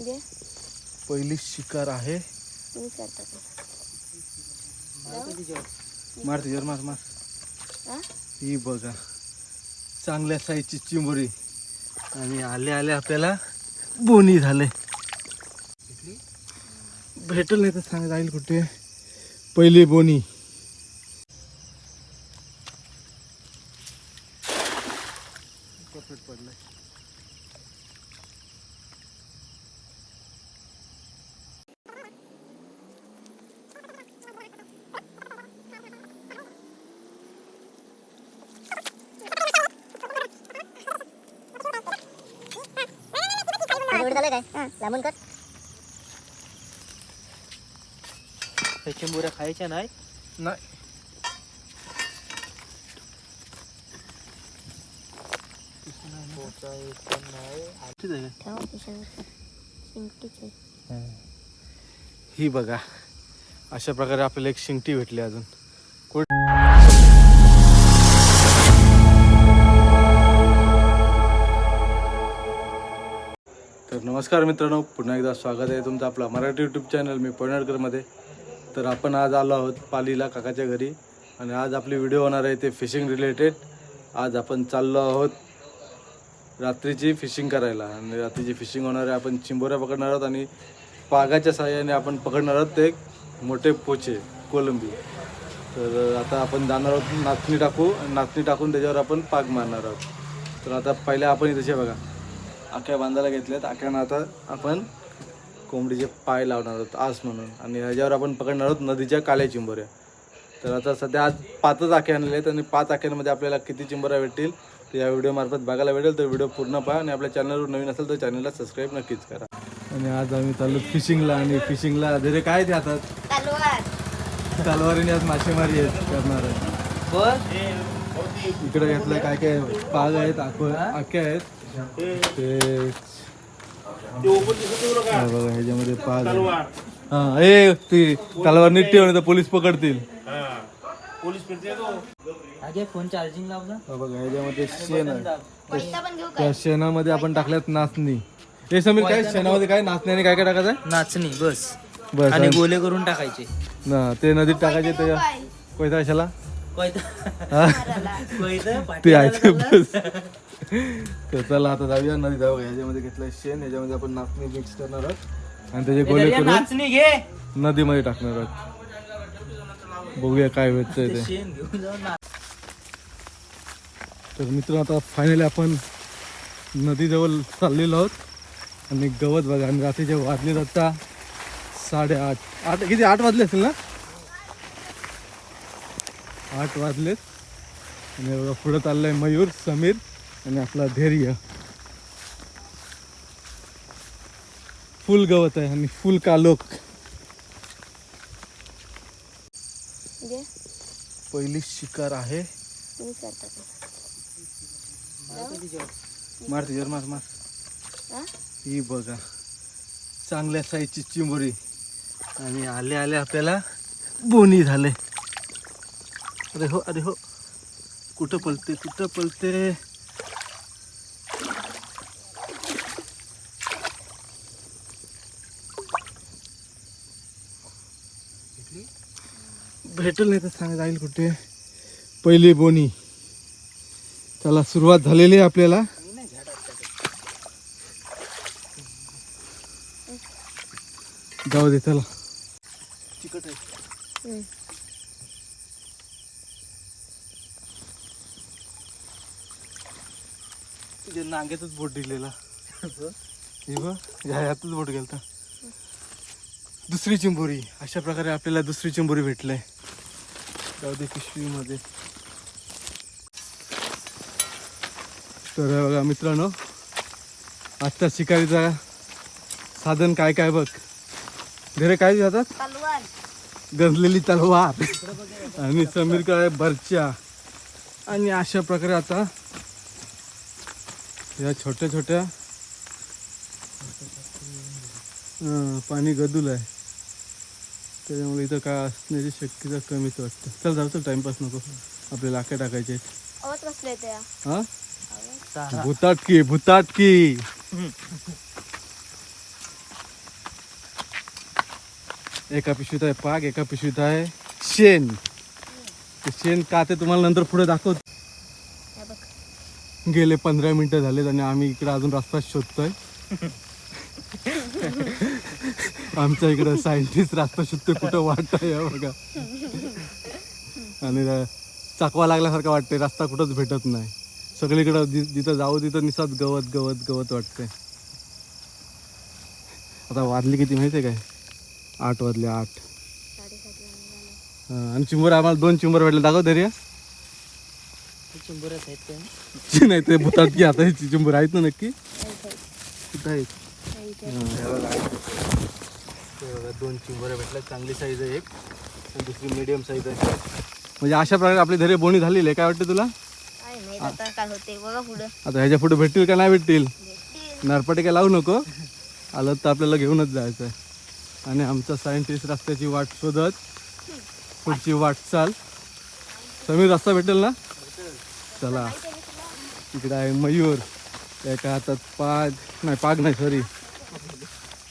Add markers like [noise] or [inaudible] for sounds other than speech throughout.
पहिली शिकार आहे. तुम्ही करता का मार तिच्यावर मार मार. हा? ही बघा. चांगल्या साईजची चिंबोरी. आणि आले आले आपल्याला बोनी झाले. भेटल? नाही तर सांग जाईल कुठे. पहिली बोनी. झालं काय? लांबून कर. चिंबुऱ्या खायच्या नाही नाही. ठेवा खिशावर ही बघा अशा प्रकारे आपल्याला एक शिंगटी भेटली अजून. नमस्कार मित्रांनो पुन्हा एकदा स्वागत आहे तुमचं आपला मराठी यूट्यूब चॅनल मी पवनाळकरमध्ये तर आपण आज आलो आहोत पालीला काकाच्या घरी आणि आज आपली व्हिडिओ होणार आहे ते फिशिंग रिलेटेड आज आपण चाललो आहोत रात्रीची फिशिंग करायला आणि रात्रीची फिशिंग होणार आहे आपण चिंबोऱ्या पकडणार आहोत आणि पागाच्या सहाय्याने आपण पकडणार आहोत ते एक मोठे पोचे कोलंबी. तर आता आपण जाणार आहोत नाचणी टाकू आणि नाचणी टाकून त्याच्यावर आपण पाग मारणार आहोत. तर आता पहिले आपण इथे बघा. आख्या बांधायला घेतल्यात आख्यानं आता आपण कोंबडीचे पाय लावणार आहोत आस म्हणून. आणि ह्याच्यावर आपण पकडणार आहोत नदीच्या काल्या चिंबोऱ्या. तर आता सध्या आज पाचच आखे आणलेले आहेत आणि पाच आख्यांमध्ये आपल्याला किती चिंबोऱ्या भेटतील तर या व्हिडिओमार्फत बघायला भेटेल. तर व्हिडिओ पूर्ण पहा आणि आपल्या चॅनलवर नवीन असेल तर चॅनलला सबस्क्राईब नक्कीच करा. आणि आज आम्ही चाललो फिशिंगला आणि फिशिंगला जरे काय ते तलवार. तलवारीने आज मासेमारी आहेत करणार आहे इकडे घेतलं काय काय पाग आहेत आख आख्या आहेत. बघा ह्याच्यामध्ये आहे. हा ए ती तलवार नीट ठेवून तर पोलीस पकडतील अगे फोन चार्जिंग लावला बघा ह्याच्यामध्ये शेण आहे. पैसा पण घेऊ त्या शेणामध्ये आपण टाकल्यात नाचणी. हे समीर काय शेणामध्ये काय नाचण्याने काय काय टाकायचं नाचणी बस. बस आणि गोले करून टाकायचे. ना ते नदीत टाकायचे त्याच्या काय कोयता कशाला? कोयता ते आहे बस. [laughs] तर चला आता जाऊया नदी जाऊ ह्याच्यामध्ये घेतलं शेण ह्याच्यामध्ये आपण नाचणी मिक्स करणार आहोत. आणि त्याचे गोले करून घे. नदीमध्ये टाकणार आहोत. बघूया काय भेटतंय ते तर मित्र आता फायनली आपण नदीजवळ चाललेलो आहोत. आणि गवत बघा आणि रात्रीचे वाजले आता साडेआठ. आठ किती? आठ वाजले असेल ना? आठ वाजलेत. आणि पुढं चाललंय मयूर समीर. आणि आपला धैर्य. फुल गवत आहे आणि फुल कालोख. घे. पहिली शिकार आहे. मार तिच्यावर मार मार. हा? ही बघा. चांगल्या साईजची चिंबोरी. आणि आले आले आपल्याला बोनी झाले. अरे हो अरे हो. कुठं पलते कुठं पलते? भेटेल नाही तर सांग जाईल कुठे. पहिली बोनी. त्याला सुरुवात झालेली आहे आपल्याला. जाऊ दे चला चिकट आहे. तुझ्या नांग्यातच बोट दिलेला. हे ह्यातच बोट गेलता. दुसरी चिंबोरी. अशा प्रकारे आपल्याला दुसरी चिंबोरी भेटलंय. दे पिशवीमध्ये तर बघा मित्रांनो आजच्या शिकारीचा साधन काय काय बघ घरे काय जातात तलवार गंजलेली तलवार आणि समीर काय बर्च्या आणि अशा प्रकारे आता या छोट्या छोट्या अं, पाणी गदूल आहे त्याच्यामुळे इथं काय असण्याची शक्यता कमीच वाटतं. चल जाऊ चल टाइमपास नको. आपल्याला आख्या टाकायचे. आवाज कसले हा? भुताटकी भुताटकी. एका पिशवीत आहे पाक एका पिशवीत आहे शेण. ते शेण का ते तुम्हाला नंतर पुढे दाखवतो बघ. गेले पंधरा मिनिटं झालेत आणि आम्ही इकडे अजून रस्ता शोधतोय. [laughs] आमच्या इकडे सायंटिस्ट रस्ता शोधतोय कुठं वाटत आहे बघा. आणि चाकवा लागल्यासारखं वाटतंय रस्ता कुठंच भेटत नाही. सगळीकडं जिथं जाऊ तिथं निसात गवत गवत गवत वाटतंय. आता वाजली किती माहिती आहे काय? आठ वाजले आठ. हा, आणि चिंबर आम्हाला दोन चिंबर भेटले. दाखव आहेत ते [laughs] नाही ते भूतात की आता हे चिंबर आहेत ना नक्की. कुठं आहेत. हे बघा, दोन चिंबऱ्या भेटल्या चांगली साईज आहे एक. आणि दुसरी मिडियम साईज आहे. म्हणजे अशा प्रकारे आपले धरे बोणी झालेली आहे. काय वाटतं तुला? काय माहीत आता काय होते बघा पुढं. आता ह्याच्या पुढे भेटतील का नाही भेटतील? भेटतील. नारपाटे काय लावू नको. आलं तर आपल्याला घेऊनच जायचं आहे आणि आमचा सायंटिस्ट रस्त्याची वाट शोधत. पुढची वाटचाल समीर रस्ता भेटेल ना? चला. इकडे आहे मयूर. एका हातात पाग नाही पाग नाही सॉरी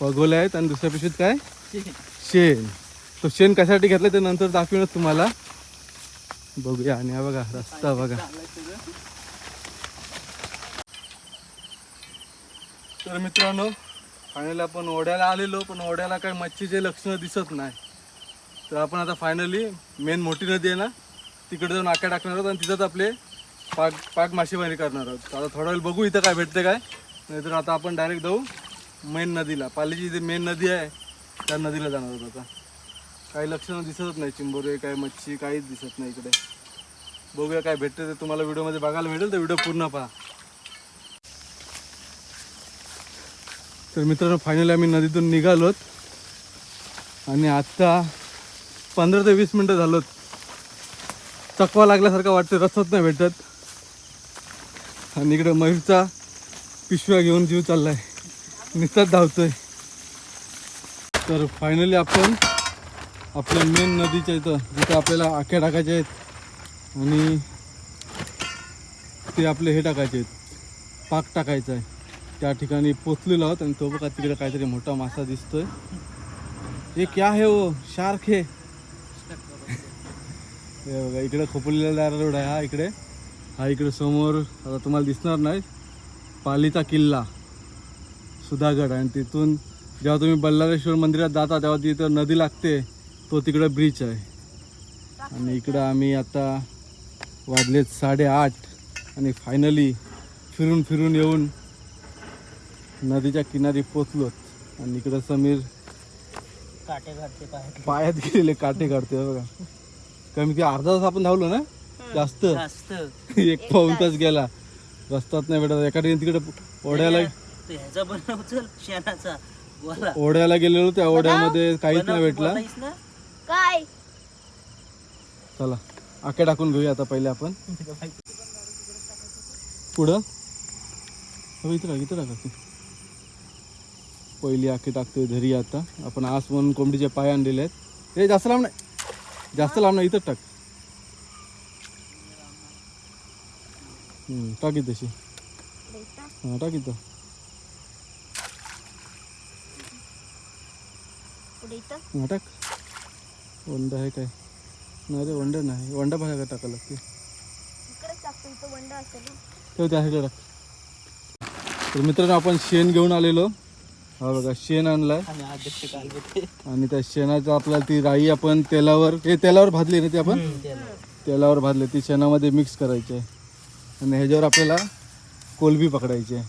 पगोले आहेत. आणि दुसऱ्या पिशवीत काय? शेण. तो शेण कशासाठी घेतलं ते नंतर दाखवेनच तुम्हाला. बघूया. आणि हा बघा रस्ता बघा. तर मित्रांनो फायनली आपण ओढ्याला आलेलो पण ओढ्याला काही मच्छीचे लक्षणं दिसत नाही. तर आपण आता फायनली मेन मोठी नदी आहे ना तिकडे जाऊन आक्या टाकणार आहोत आणि तिथंच आपले पाग पाग मासेमारी करणार आहोत. आता थोडा वेळ बघू इथं काय भेटते काय. नाहीतर आता आपण डायरेक्ट जाऊ. मेन नदीला. पालीची जी मेन नदी आहे त्या नदीला जाणार होता आता. काही लक्षणं दिसतच नाही. चिंबोरे काय मच्छी काहीच दिसत नाही इकडे. बघूया काय भेटते ते तुम्हाला व्हिडिओमध्ये बघायला भेटेल. तर व्हिडिओ पूर्ण पहा. तर मित्रांनो फायनली आम्ही नदीतून निघालोत. आणि आत्ता पंधरा ते वीस मिनटं झालोत. चकवा लागल्यासारखं वाटतं रस्ताच नाही भेटत. आणि इकडे मयूरचा पिशव्या घेऊन जीव चाललाय. नुसताच धावतोय. तर फायनली आपण आपल्या मेन नदीच्या इथं जिथं आपल्याला आख्या टाकायच्या आहेत आणि ते आपले हे टाकायचे आहेत. पाक टाकायचं आहे. त्या ठिकाणी पोचलेलो आहोत आणि तो बघा तिकडे काहीतरी मोठा मासा दिसतोय. हे क्या आहे हो शार्क हे. बघा इकडे खोपलेला रोड आहे. हा इकडे हा इकडे समोर. आता तुम्हाला दिसणार नाही. पालीचा किल्ला. सुधागड आणि तिथून जेव्हा तुम्ही बल्लारेश्वर मंदिरात जाता तेव्हा तिथं नदी लागते तो तिकडे ब्रिज आहे. आणि इकडं आम्ही आता वाजलेत साडेआठ आणि फायनली फिरून फिरून येऊन नदीच्या किनारी पोचलोत आणि इकडं समीर काटे पाय पायात गेलेले काटे काढते बघा. कमी की अर्धा तास आपण धावलो ना? जास्त. एक पाऊन तास गेला. रस्ताच नाही भेटत. एका ठिकाणी तिकडे ओढ्याला ते ह्याचा बनव चल शेणाचा. बोला. ओढ्याला गेलेलो त्या ओढ्यामध्ये काहीच नाही भेटला. बोलायस ना? काय? चला आके टाकून घेऊया आता पहिले आपण. पुढं? हो इथं टाक इथं टाका. पहिली आखे टाकतोय घरी आता. आपण आस म्हणून कोंबडीचे पाय आणलेले आहेत. हे जास्त लांब नाही. जास्त लांब नाही इथंच टाक. हम्म, टाक इथं तशी हां टाक इथं. पुढे इथं. हां टाक. वंड आहे काय? नाही रे वंड नाही. वंडा भागा काय टाकायला लागते. इकडेच टाकतो इथं वंड असेल. ना तेव्हा त्या साईडला टाक तर मित्रांनो आपण शेण घेऊन आलेलो. हा बघा शेण आणलाय. आणि अध्यक्ष काल भेटते आणि त्या शेणाचं आपल्याला ती राई आपण तेलावर हे तेलावर भाजली ना ती आपण? तेलावर. भाजले. ती शेणामध्ये मिक्स करायची. आहे आणि ह्याच्यावर आपल्याला कोलबी पकडायची आहे.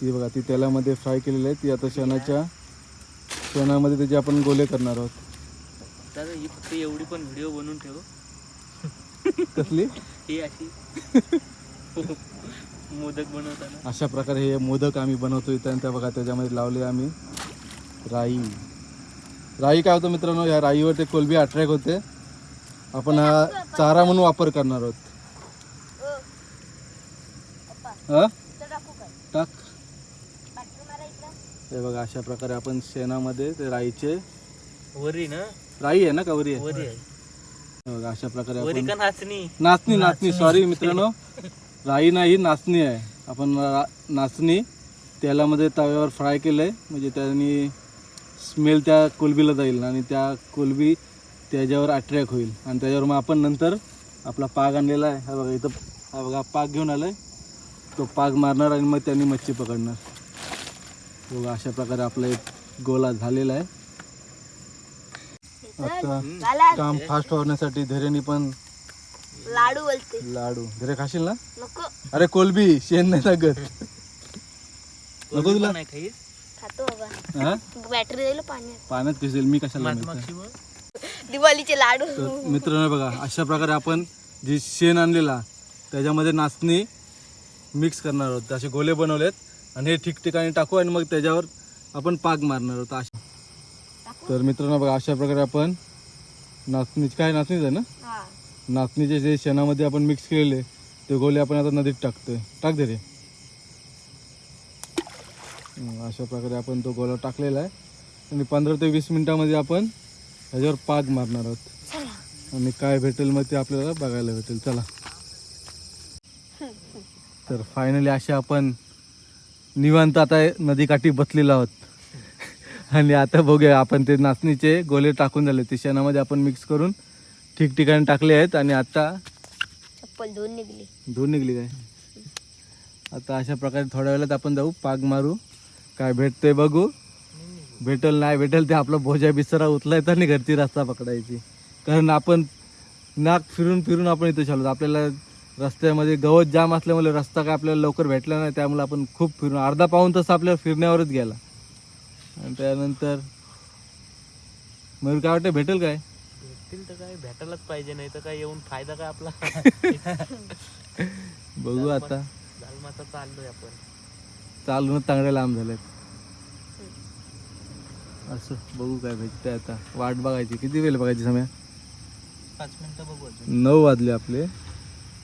ती बघा ती तेलामध्ये फ्राय केलेली आहे. ती आता शेणाच्या शेणामध्ये त्याचे आपण गोले करणार आहोत. दादा ही फक्त एवढी पण व्हिडिओ बनवून ठेव. कसली? [laughs] ही अशी. [laughs] मोदक बनवताना. अशा प्रकारे हे मोदक आम्ही बनवतो इथं आणि त्या बघा त्याच्यामध्ये लावले आम्ही राई. राई काय होतं मित्रांनो ह्या राईवर ते कोलबी अट्रॅक्ट होते. आपण हा चारा म्हणून वापर करणार आहोत. हा इथं टाकू काय टाक पाठवून मारा इकडं हे बघा अशा प्रकारे आपण शेणामध्ये ते राईचे वरी ना? राई आहे ना का वरी आहे? वरी आहे. हे बघा अशा प्रकारे वरी आपण का नाचणी? नाचणी नाचणी सॉरी मित्रांनो. राई नाही नाचणी आहे. आपण रा- नाचणी तेलामध्ये तव्यावर फ्राय केलं आहे म्हणजे त्यांनी स्मेल त्या कोलबीला जाईल आणि त्या कोलबी त्याच्यावर अट्रॅक्ट होईल. आणि त्याच्यावर मग आपण नंतर आपला पाग आणलेला आहे. हा बघा इथं हा बघा पाग घेऊन आलाय. तो पाग मारणार आणि मग त्यांनी मच्छी पकडणार. बघा अशा प्रकारे आपला एक गोला झालेला आहे. आता काम फास्ट होण्यासाठी धैर्याने पण लाडू बोलते लाडू. धैर्य खाशील ना? नको. अरे कोलबी शेण नाही लागत. नको तुला. नाही खाई खातो बाबा. हा? बॅटरी जाईल पाण्यात. पाण्यात भिजेल मी कशाला? दिवाळीचे लाडू. तर मित्रांनो बघा अशा प्रकारे आपण जे शेण आणलेला त्याच्यामध्ये नाचणी मिक्स करणार आहोत. असे गोले बनवलेत. आणि हे ठिकठिकाणी टाकू आणि मग त्याच्यावर आपण पाग मारणार आहोत अशा. तर मित्रांनो बघा अशा प्रकारे आपण नाचणी काय नाचणीच आहे ना? नाचणीचे जे शेणामध्ये आपण मिक्स केलेले ते गोले आपण आता नदीत टाकतोय. टाक दे रे. अशा प्रकारे आपण तो गोला टाकलेला आहे. आणि पंधरा ते वीस मिनिटामध्ये आपण ह्याच्यावर पाग मारणार आहोत. आणि काय भेटेल मग ते आपल्याला बघायला भेटेल. चला. तर फायनली असे आपण निवांत आता नदीकाठी बसलेलो आहोत. आणि आता बघूया आपण ते नाचणीचे गोले टाकून झाले. ते शेणामध्ये आपण मिक्स करून ठिकठिकाणी टाकले आहेत आणि आता चप्पल दोन निघली. धुवून निघली काय? आता अशा प्रकारे थोड्या वेळात आपण जाऊ पाग मारू. काय भेटतंय बघू. भेटल नाही भेटेल ते आपला भोजा बिस्तरा उचलायचा आणि घरची रस्ता पकडायची. कारण आपण नाक फिरून फिरून आपण इथं चाललो. आपल्याला रस्त्यामध्ये गवत जाम असल्यामुळे रस्ता काय आपल्याला लवकर भेटला नाही त्यामुळे आपण खूप फिरून अर्धा पाऊन तास आपल्याला फिरण्यावरच गेला. आणि त्यानंतर मयूर काय वाटतं भेटेल काय? भेटतील तर काय भेटायलाच पाहिजे नाही तर काय येऊन फायदा काय आपला? [laughs] बघू आता. चाललोय आपण. चालून चांगले लांब झालेत. असं बघू काय भेटतंय आता. वाट बघायची. किती वेळ बघायची समय? पाच मिनिटं बघू नऊ वाजले आपले.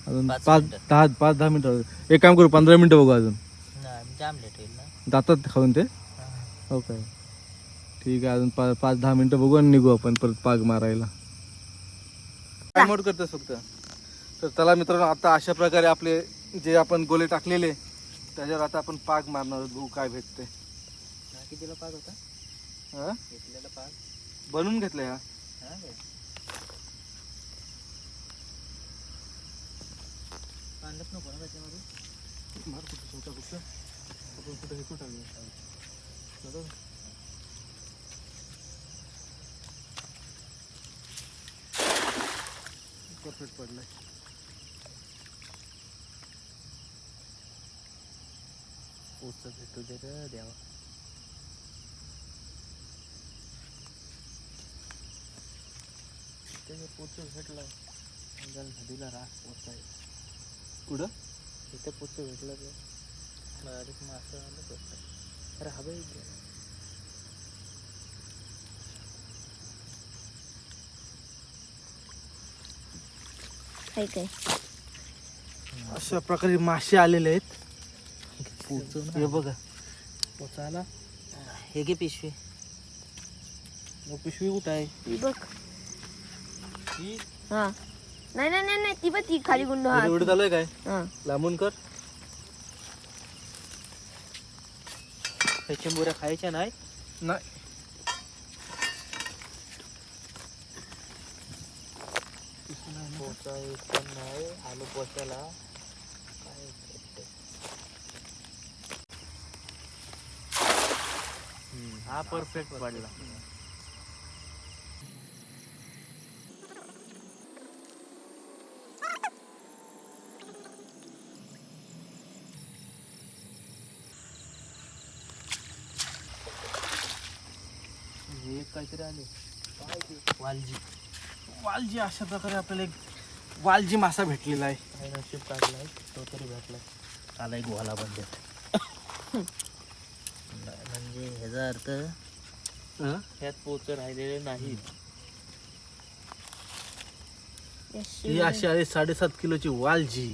अजून पाच पाच मिनिटं. दहा पाच दहा मिनिटं. एक काम करू पंधरा मिनिटं बघू अजून. नाही जाम लेट होईल ना. जातात खाऊन ते? हो. काय ठीक आहे अजून पा पाच दहा मिनिटं बघू आणि निघू आपण परत पाग मारायला. करतोस फक्त. तर चला मित्रांनो आता अशा प्रकारे आपले जे आपण गोले टाकलेले त्याच्यावर आता आपण पाग मारणार आहोत बघू काय भेटते कितीला पाच होता? हा? घेतलेला पाच बनवून घेतलंय हा. हा आणलंच नको ना त्याच्यामध्ये. मार कुठं छोटा कुठं? आपण कुठं हे कुठं टाकलं? परफेक्ट पडलाय पोच भेटू दे रे देवा. त्याचे पोच भेटला. जल नदीला रास पोच आहे. कुठं? इथे पोच भेटलं तर बारीक मासं आलं अरे हवे काय काय? अशा प्रकारे मासे आलेले आहेत. पोच हे बघा. पोच आला हे घे पिशवी. मग पिशवी कुठं आहे? ती बघ. हा. नाही नाही नाही नाही ती बघ ती खाली गुंड हा. एवढं चालू आहे काय? हा. लांबून कर. चिंबुऱ्या खायच्या नाही? नाही. पण आलू पोचायला हा परफेक्ट पडला. हे एक काहीतरी आले. वालजी. वालजी अशा प्रकारे आपल्याला एक वालजी मासा भेटलेला आहे. नशीब काढलाय तो तरी भेटलाय. आलाय गोवाला बंद म्हणजे ह्याचा अर्थ ह्यात पोच राहिलेले नाही ही अशी आहे साडेसात किलोची वालजी.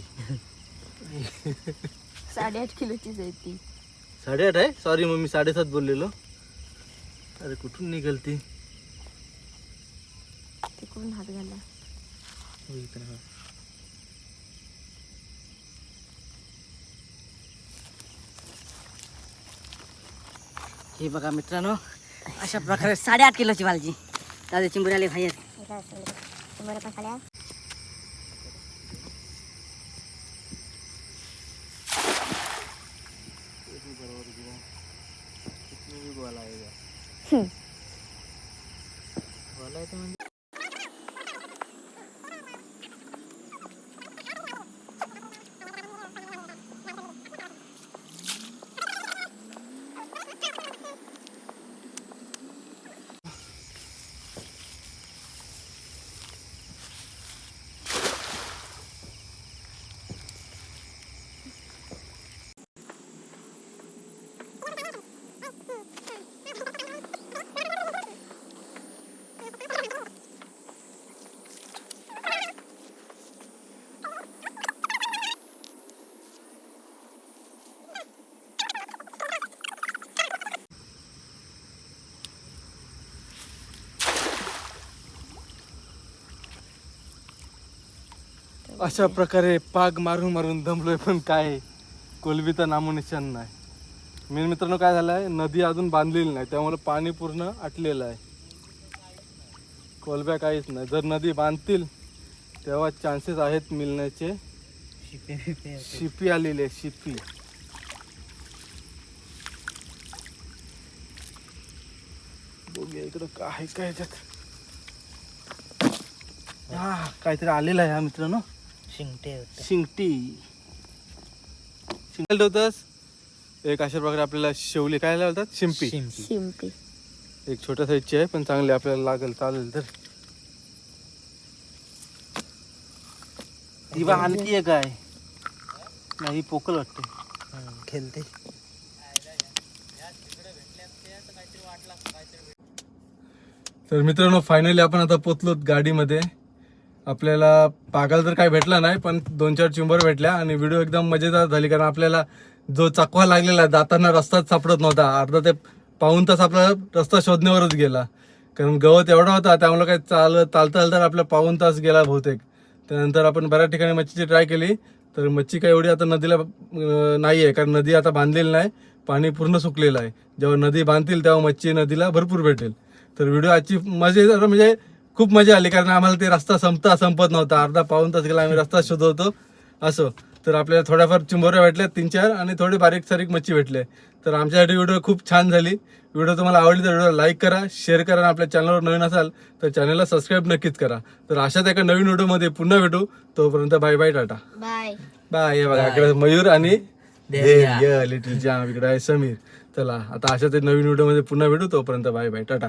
साडेआठ किलोचीच आहे ती. साडेआठ आहे? सॉरी मग मी साडेसात बोललेलो. अरे कुठून निघाल ती तिकडून हात घाला. हे बघा. मित्रांनो अशा प्रकारे साडेआठ किलोची भालजी दादा चिंबुऱ्याले भाई आहेत गोला आहे तर म्हणजे अशा प्रकारे पाग मारून मारून दमलोय पण काय? कोलबीचा नामोनिशान नाही. मेन मित्रांनो काय झालं आहे नदी अजून बांधलेली नाही त्यामुळे पाणी पूर्ण आटलेलं आहे. कोलब्या काहीच नाही. जर नदी बांधतील तेव्हा चान्सेस आहेत मिळण्याचे. शिपे आलेली आहे शिपी. बघूया इकडं काय काय याच्यात हा काहीतरी आलेलं आहे हा मित्रांनो. शिंगटे होते. शिंगटी. शिंगल ठेवतस एक अशा प्रकारे आपल्याला शेवली काय लावतात शिंपी. शिंपी. शिंपी. एक छोट्या साईजची आहे पण चांगली आपल्याला लागेल चालेल तर. आणखी एक आहे. नाही पोकल वाटते. हम्म, खेळते. तर मित्रांनो फायनली आपण आता पोचलो गाडीमध्ये. आपल्याला पागाल तर काय भेटला नाही पण दोन चार चिंबर भेटल्या आणि व्हिडिओ एकदम मजेदार झाली कारण आपल्याला जो चकवा लागलेला जाताना रस्ताच सापडत नव्हता. अर्धा ते पाऊन तास आपला रस्ता शोधण्यावरच गेला. कारण गवत एवढा होता त्यामुळे काय चाल चालता चालता आपला पाऊन तास गेला बहुतेक. त्यानंतर आपण बऱ्याच ठिकाणी मच्छीची ट्राय केली. तर मच्छी काय एवढी आता नदीला नाही आहे कारण नदी आता बांधलेली नाही पाणी पूर्ण सुकलेलं आहे. जेव्हा नदी बांधतील तेव्हा मच्छी नदीला भरपूर भेटेल. तर व्हिडिओ आजची मजेदार म्हणजे खूप मजा आली कारण आम्हाला ते रस्ता संपता संपत नव्हता. अर्धा पाऊन तास गेला आम्ही रस्ता शोधवतो असं. तर आपल्याला थोड्याफार चिंबोऱ्या भेटल्या तीन चार आणि थोडे बारीक सारीक मच्छी भेटले. तर आमच्यासाठी व्हिडिओ खूप छान झाली. व्हिडिओ तुम्हाला आवडली तर व्हिडिओ लाईक करा शेअर करा आणि आपल्या चॅनलवर नवीन असाल तर चॅनलला सबस्क्राईब नक्कीच करा. तर अशाच एका नवीन व्हिडिओमध्ये पुन्हा भेटू. तोपर्यंत bye bye tata. Bye. Bye. हे बघा इकडे मयूर आणि लिटिल जाम. इकडे आहे समीर. चला आता अशाच नवीन व्हिडिओमध्ये पुन्हा भेटू. तोपर्यंत बाय बाय टाटा.